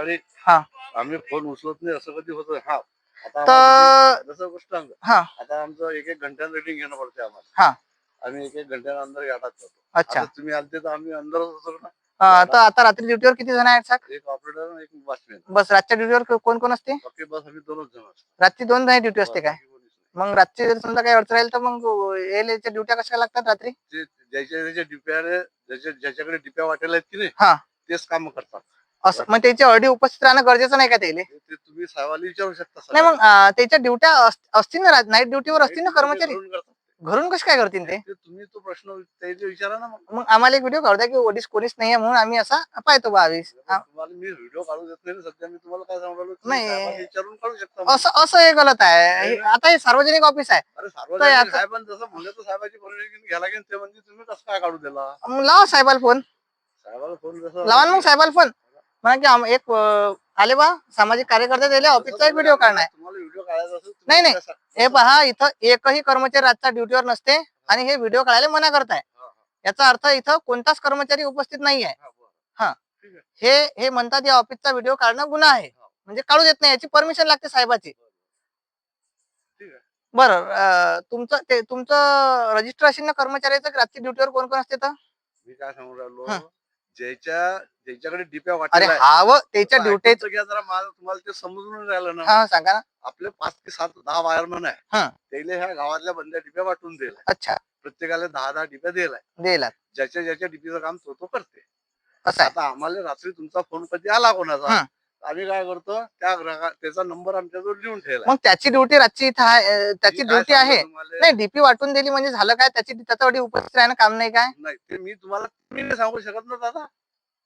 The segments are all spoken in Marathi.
संध्याकाळी हा. आम्ही फोन उचलत नाही असं कधी होतं हा. आता जसं गोष्ट सांगतो हा. आता आमचं एक एक घंट्यानं रेटिंग घेणं पडते हा. आम्हाला आम्ही एक एक घंट्यानं अंदर गाठात जातो. अच्छा. आता तुम्ही आलते तर आम्ही अंदरच असतो ना. अं, तर आता रात्री ड्युटीवर किती जण आहेत एक ऑपरेटर एक वॉचमॅन बस रातच्या ड्युटीवर कोण कोण असते? बाकी बस आम्ही दोनच जण असतो. रात्री दोन जण ड्युटी असते काय? बाकी कोणीच नाही. मग रात्री जर समजा काही अडचण राहील तर मग याच्या ड्युट्या कशा लागतात रात्री? जे ज्याच्या ज्याच्या डिप्या ज्याच्या ज्याच्याकडे डिप्या वाटेल आहेत की हा. नाही तेच काम करतात. असं मग त्याची ऑडी उपस्थित राहणं गरजेचं नाही का त्याला? ते तुम्ही साहेबाला विचारू शकता नाही मग. अं, त्याच्या ड्युट्या असतील ना नाईट ड्युटीवर असतील ना कर्मचारी? घरून कसे काय करतील ते? तुम्ही तो प्रश्न त्याचे विचारा ना मग. मग आम्हाला एक व्हिडिओ काढू द्या की ओडीस कोणीच नाहीये म्हणून आम्ही असा पाहतो बावीस तुम्हाला मी व्हिडिओ काढू देत नाही ना सध्या मी तुम्हाला काय सांगू राहिलो? तुम्ही नाही. साहेबाला विचारून काढू शकता मग. असं असं हे गलत आहे. हे- आता हे सार्वजनिक ऑफिस आहे. अरे सार्वजनिक साहेबांनी जसं म्हणलं तर साहेबाची परमिशन घ्यायला लागेल ते म्हणजे तुम्ही कसं काय काढू दिला? मग लावा साहेबाला फोन. साहेबाला फोन जसं लावा ना मग साहेबाला फोन. म्हणा की आम- एक अं, आले बा सामाजिक कार्यकर्ते दिले ऑफिसचा एक व्हिडिओ काढणार तुम्हाला व्हिडिओ काढायचा असेल तुम्ही नाही, नाही. हे पहा इथं एकही कर्मचारी रातचा ड्युटीवर नसते आणि हे व्हिडिओ काढायला मना करताय. हा, हा, याचा अर्थ इथं कोणताच कर्मचारी उपस्थित नाही आहे हा, बरं. हे. हे म्हणतात या ऑफिसचा व्हिडिओ काढणं गुन्हा आहे. म्हणजे काढू देत नाही याची परमिशन लागते साहेबाची. ठीक आहे. बरं अं, तुमचं ते तुमचं रजिस्टर असेल ना कर्मचाऱ्याचं रात्री ड्युटीवर कोण कोण असते तर मी काय सांगू राहिलो? हा. ज्याच्या ज्याच्याकडे डिप्या अरे वाटेल व त्याच्या ड्युटी घ्या जरा मला तुम्हाला ते समजून राहिलं ना. हा सांगा ना. आपले पाच ते सात दहा वायरमन आहे. हा. त्याला ह्या गावातल्या बंद्या डिप्या वाटून दिल्या अच्छा. प्रत्येकाला दहा दहा डिप्या दिलाय देला ज्याच्या ज्याच्या डिपीचं काम तो तो करते. असं आहे? आता आम्हाला रात्री तुमचा फोन कधी आला कोणाचा? हा. आम्ही काय करतो त्या ग्राहका त्याचा नंबर आमच्याजवळ लिहून ठेवला मग त्याची ड्युटी रातची इथं आहे अं, त्याची ड्युटी आहे? नाही डीपी वाटून दिली म्हणजे झालं काय? त्याची त्याच्यावरती उपस्थित राहणं काम नाही काय? नाही ते मी तुम्हाला मी नाही सांगू शकत ना दादा.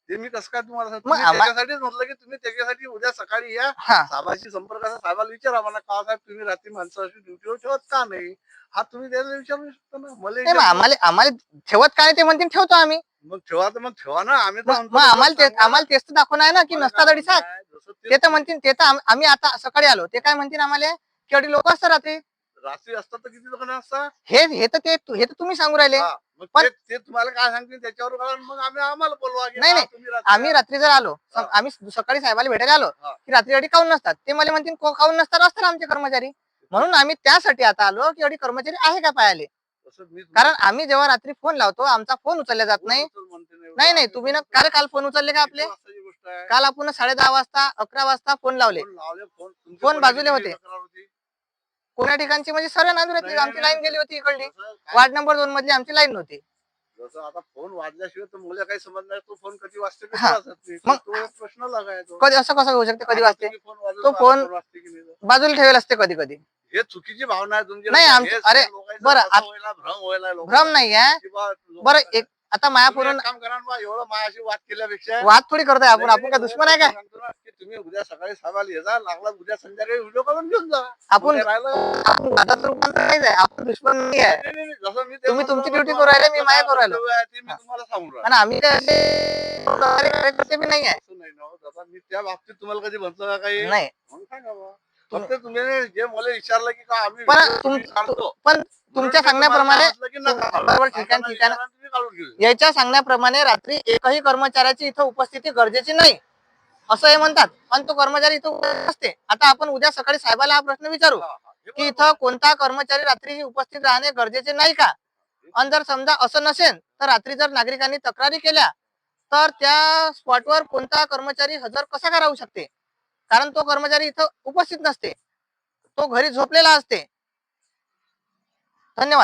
ते मी कसं काय तुम्हाला? मग आम्हा- त्याच्यासाठीच म्हटलं की तुम्ही त्याच्यासाठी उद्या सकाळी या हा. साहेबाशी संपर्क असा साहेबाला विचारा मला का साहेब तुम्ही रात्री माणसं अशी ड्युटीवर ठेवत का नाही? हा तुम्ही त्याला विचारू शकता ना. मला नाही मग विचारू- आम्हाला आम्हाला ठेवत काय ते म्हणतील ठेवतो आम्ही. मग ठेवा तर मग ठेवा ना. आम्ही तर मग म्हणतो मग ना, आम्हाला ते सांगा. आम्हाला तेच तर आहे ना की नसता तरी साथ. जसं ते ते तर म्हणतील ते तर आम- आम्ही आता सकाळी आलो. ते काय म्हणतील आम्हाला? की एवढी लोक असतात रात्री. रात्री असतात तर किती लोकांना असतात? हे हे तर ते हे तर तुम्ही सांगू राहिले. हा, मग पण- ते- ते तुम्हाला काय सांगतील? त्याच्यावर मग आम्ही आम्हाला बोलवा की नाही, हा, नाही. तुम्ही रात्री आम्ही रात्री जर आलो सम- हा. आम्ही सकाळी साहेबाला भेटायला आलो हा. की रात्री एवढी काऊन नसतात? ते मला म्हणतील को- काऊन नसतात? असतात आमचे कर्मचारी. म्हणून आम्ही त्यासाठी आता आलो की एवढी कर्मचारी आहे का तसं मी कारण आम्ही जेव्हा रात्री फोन लावतो आमचा फोन उचलला जात नाही. नाही नाही तुम्ही ना काल काल फोन उचलले का आपले? काल आपण साडे दहा वाजता अकरा वाजता फोन लावले. फोन बाजूला होते. कोण्या ठिकाणची म्हणजे सर्व नांदूर नाही, आमची लाईन गेली होती इकडली. वार्ड नंबर दोन मधली आमची लाईन नव्हती. जसं आता फोन वाजल्याशिवाय मला काही समज नाही तो फोन कधी वाजते कधी हा. वाजत नाही. मग- तो प्रश्न लागायचो. कधी असं कसं होऊ शकते कधी वाजते? तो फोन- वाजते की नाही? बाजूला ठेवेल असते कधी कधी. हे चुकीची भावना आहे तुमची. नाही, हे अरे, लोकांचं बरं, असं आत- व्हायला, भ्रम व्हायला लोकांना. भ्रम नाही आहे बरं एक आता मायापूरून काम करा ना बा, एवढं मायाशी वाद केल्यापेक्षा वाद थोडी करतोय आपण नाही, आपण काय नाही, दुश्मन आहे काय सांगतो ना, की तुम्ही उद्या सकाळी साहेबाला ये जा लागला उद्या संध्याकाळी व्हिडिओ काढून घेऊन जा आपण राहिलं आपण रूपांतर नाहीच आहे आपण दुश्मन नाही आहे नाही, नाही, नाही, जसं मी ते तुम्ही तुमची duty बा, करू राहिले, मी माया करू राहिलो. कर्तव्य आहे ते मी. तुम्हाला सांगून राहिलो. आणि आम्ही काय असे प्रकारे कार्यकर्ते बी नाही आहे असं नाही ना हो, दादा, मी त्या बाबतीत तुम्हाला कधी म्हणतो का काही नाही मग सांगा बा. तुम- फक्त तुम्ही जे मला विचारलं की का आम्ही पण video तुम- तुम्ही काढतो. पण म्हणून तुमच्या मी तुम्हाला सांगण्याप्रमाणे म्हटलं की नका काढू. बरोबर, ठीक आहे, आम्हाला ठीक आहे ना. याच्या सांगण्याप्रमाणे रात्री एकही कर्मचाऱ्याची इथं उपस्थिती गरजेची नाही. असं हे म्हणतात. पण तो कर्मचारी इथं उपस्थित असते आता आपण उद्या सकाळी साहेबाला हा प्रश्न विचारू. की इथं कोणता कर्मचारी रात्री उपस्थित राहणे गरजेचे नाही का? आणि जर समजा असं नसेल तर रात्री जर नागरिकांनी तक्रारी केल्या तर त्या स्पॉटवर कोणता कर्मचारी हजर कसा काय राहू शकते? कारण तो कर्मचारी इथं उपस्थित नसते. तो घरी झोपलेला असते. धन्यवाद.